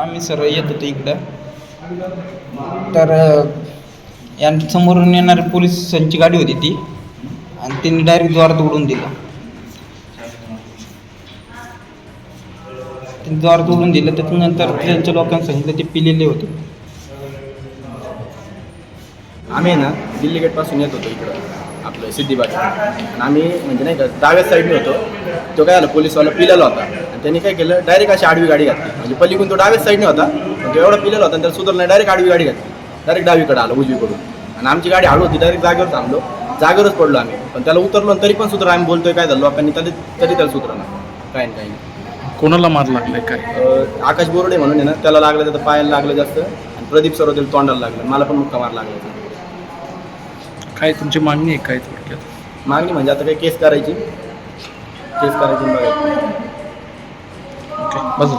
आम्ही सर येत होतो इकडं. तर अ, यांच्या समोरून येणारी पोलिसांची गाडी होती ती. आणि त्यांनी डायरेक्ट द्वारात उडून दिलं. त्यांनी द्वारात उडून दिलं. त्याच्यानंतर त्यांच्या लोकांनी सांगितलं ते पिलेले होते. आम्ही आहे ना दिल्ली गेटपासून येत होतो इकडं. आपलं सिद्धिबाग आणि आम्ही म्हणजे नाही का डाव्या साईडने होतो. तो काय झाला पोलीसवाला पिलेला होता. आणि त्यांनी काय केलं डायरेक्ट अशी आडवी गाडी घातली. म्हणजे पलीकडून तो डाव्याच साईडने होता. पण तो एवढा पिलेला होता आणि त्याला सुधारला डायरेक्ट आडवी गाडी घातली. डायरेक्ट डावीकडे आलो उजवीकडून. आणि आमची गाडी हळू होती डायरेक्ट जागेवर थांबलो. जागेवरच पडलो आम्ही. पण त्याला उतरलो आणि तरी पण सुधार आम्ही बोलतोय काय झालं? लोकांनी तरी तरी त्याला सुधरा ना काय नाही काही नाही. कोणाला मार लागलाय काय? अं, आकाश बोर्डे म्हणून आहे ना त्याला लागलं त्याचं पायाला लागलं जास्त. आणि प्रदीप सरोदेल तोंडाला लागलं. मला पण मुक्का मार लागला होता. काय तुमची मागणी आहे काय थोडक्यात? मागणी म्हणजे आता काही केस करायची. केस करायची बघायची. ओके. बस.